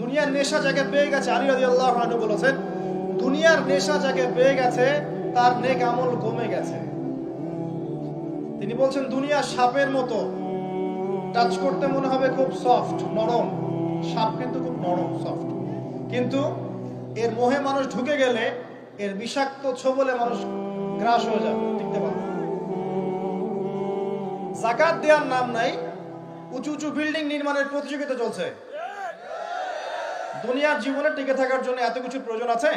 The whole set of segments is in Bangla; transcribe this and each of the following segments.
দুনিয়ার নেশা যাকে পেয়ে গেছে আলী রাজি আল্লাহ বলেছেন, দুনিয়ার নেশা যাকে পেয়ে গেছে, তার নেক আমল কমে গেছে। তিনি বলছেন, দুনিয়া সাপের মতো। টাচ করতে মনে হবে খুব সফট নরম। সাপ কিন্তু খুব নরম সফট কিন্তু এর মোহে মানুষ ঢুকে গেলে এর বিষাক্ত ছোবলে মানুষ গ্রাস হয়ে যাবে টিকতে পারবে জাকাত দেওয়ার নাম নাই, উঁচু উঁচু বিল্ডিং নির্মাণের প্রতিযোগিতা চলছে। দুনিয়ার জীবনে টিকে থাকার জন্য এত কিছু প্রয়োজন আছে?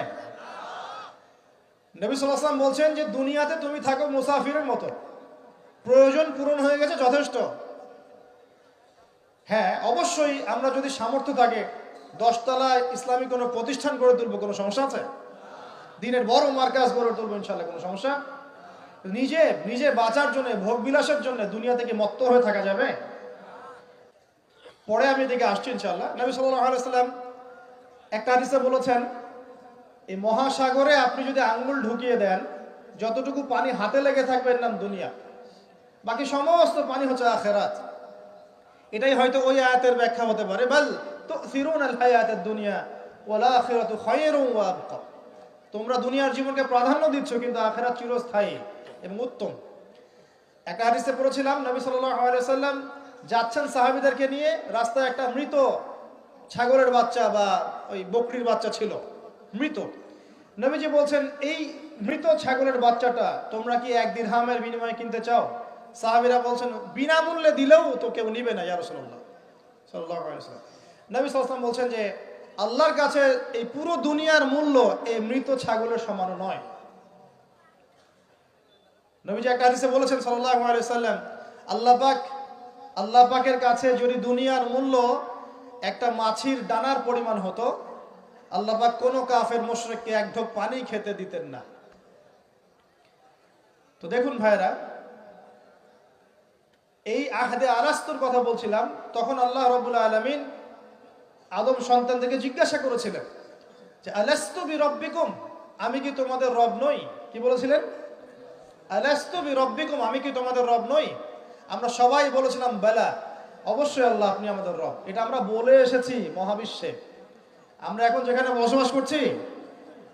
নবী সাল্লাম বলছেন যে, দুনিয়াতে তুমি থাকো মুসাফিরের মতো। প্রয়োজন পূরণ হয়ে গেছে যথেষ্ট। হ্যাঁ অবশ্যই আমরা যদি সামর্থ্য থাকে, দশতলায় ইসলামিক কোনো প্রতিষ্ঠান গড়ে তুলবো, কোনো সমস্যা আছে? দিনের বড় মার্কাজ গড়ে তুলবো ইনশাল্লাহ কোনো সমস্যা? নিজে নিজে বাঁচার জন্য ভোগ বিলাসের জন্য দুনিয়া থেকে মত্ত হয়ে থাকা যাবে? পরে আমি এদিকে আসছি ইনশাল্লাহ নবী সাল্লাহ আলাইসাল্লাম একটা হাদিসে বলেছেন, এই মহাসাগরে আপনি যদি আঙ্গুল ঢুকিয়ে দেন, যতটুকু পানি হাতে লেগে থাকবে নাম দুনিয়া। বাকি সমস্ত পানি হচ্ছে আখেরাত। এটাই হয়তো ওই আয়াতের ব্যাখ্যা হতে পারে। বল তো ফিরুন আল হায়াতের দুনিয়া ওয়ালা আখিরাতু তোমরা দুনিয়ার জীবনকে প্রাধান্য দিচ্ছ, কিন্তু আখেরাত চিরস্থায়ী এবং উত্তম। একটা হাদিসে পড়েছিলাম, নবী সাল্লাম যাচ্ছেন সাহাবীদেরকে নিয়ে, রাস্তায় একটা মৃত ছাগলের বাচ্চা বা ওই বকরির বাচ্চা ছিল, মৃত। নবীজি বলছেন, এই মৃত ছাগলের বাচ্চাটা তোমরা কি এক দিরহামের বিনিময়ে কিনতে চাও? সাহাবীরা বলছেন, বিনামূল্যে দিলেও তো কেউ নিবে না, ইয়া সাল্লাম নবী আলাইহি বলছেন যে, আল্লাহর কাছে এই পুরো দুনিয়ার মূল্য এই মৃত ছাগলের সমান নয়। নবীজি একটা হাদিসে বলেছেন সাল্লাহ সাল্লাম আল্লাহ পাক, আল্লাহ পাকের কাছে যদি দুনিয়ার মূল্য একটা মাছির ডানার পরিমাণ হতো, আল্লাহ পাক কোনো কাফের মুশরিককে এক ঢোক পানি খেতে দিতেন না। তো দেখুন ভাইরা এই আহাদে আরাস্তুর কথা বলছিলাম, তখন আল্লাহ রবুল্লা আলমিন আদম সন্তান থেকে জিজ্ঞাসা করেছিলেন যে, আলাস্তু বি রব্বিকুম আমি কি তোমাদের রব নই? কি বলেছিলেন? আলাস্তু বি রব্বিকুম আমি কি তোমাদের রব নই? আমরা সবাই বলেছিলাম, বেলা। অবশ্যই আল্লাহ, আপনি আমাদের রব। এটা আমরা বলে এসেছি মহাবিশ্বে। আমরা এখন যেখানে বসবাস করছি,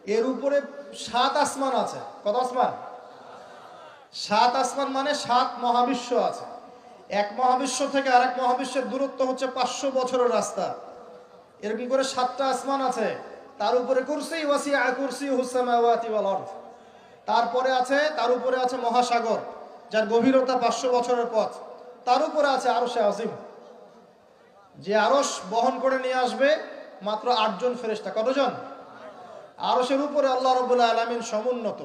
এর উপরে সাত আসমান আছে। কত আসমান? সাত আসমান মানে সাত মহাবিশ্ব আছে। এক মহাবিশ্ব থেকে আরেক মহাবিশ্বের দূরত্ব হচ্ছে পাঁচশো বছরের রাস্তা। এরকম করে সাতটা আসমান আছে। তার উপরে কুরসি ওয়াসিয়া কুরসি হুসামাওয়াতি ওয়াল আরদ। তারপরে আছে, তার উপরে আছে মহাসাগর, যার গভীরতা পাঁচশো বছরের পথ। তার উপরে আছে আরশে আজিম। যে আরশ বহন করে নিয়ে আসবে মাত্র আটজন ফেরেশতা। কতজন? আরশের উপরে আল্লাহ রবুল্লাহ আলমিন সমুন্নত।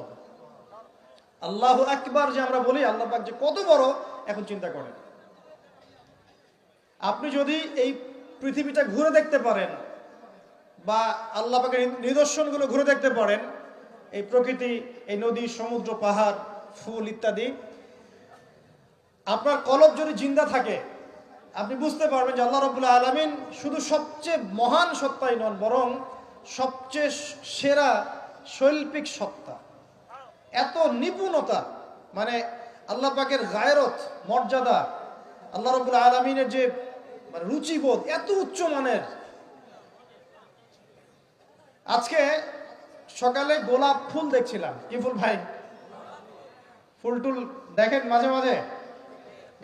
আল্লাহ একবার যে আমরা বলি, আল্লাহ পাক যে কত বড়, এখন চিন্তা করেন। আপনি যদি এই পৃথিবীটা ঘুরে দেখতে পারেন বা আল্লাহ পাকের নিদর্শনগুলো ঘুরে দেখতে পারেন, এই প্রকৃতি, এই নদী, সমুদ্র, পাহাড়, ফুল ইত্যাদি আপনার কলব যদি জিন্দা থাকে, আপনি বুঝতে পারবেন যে আল্লাহ রবুল্লাহ আলমিন শুধু সবচেয়ে মহান সত্তাই নন, বরং সবচেয়ে সেরা শৈল্পিক সত্তা। এত নিপুণতা মানে আল্লাহ পাকের গায়রত মর্যাদা, আল্লাহ রবুল্লাহ আলমিনের যে মানে রুচিবোধ, এত উচ্চ মানের। আজকে সকালে গোলাপ ফুল দেখছিলাম। কি ফুল ভাই? ফুল টুল দেখেন মাঝে মাঝে?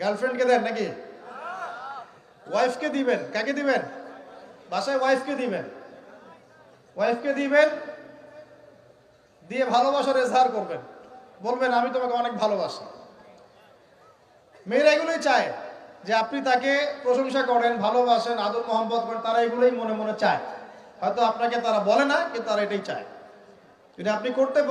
গার্লফ্রেন্ডকে দেন নাকি? ওয়াইফকে দিবেন। কাকে দিবেন? বাসায় ওয়াইফকে দিবেন। ওয়াইফকে দিবেন, দিয়ে ভালোবাসার এজহার করবেন। বলবেন, আমি তোমাকে অনেক ভালোবাসি। মেয়েরা এগুলোই চায় যে আপনি তাকে প্রশংসা করেন, ভালোবাসেন, আদর মোহাম্মত করেন, তারা এগুলোই মনে মনে চায়। হয়তো আপনাকে তারা বলে না, কিন্তু তারা এটাই চায়। যদি আপনি করতে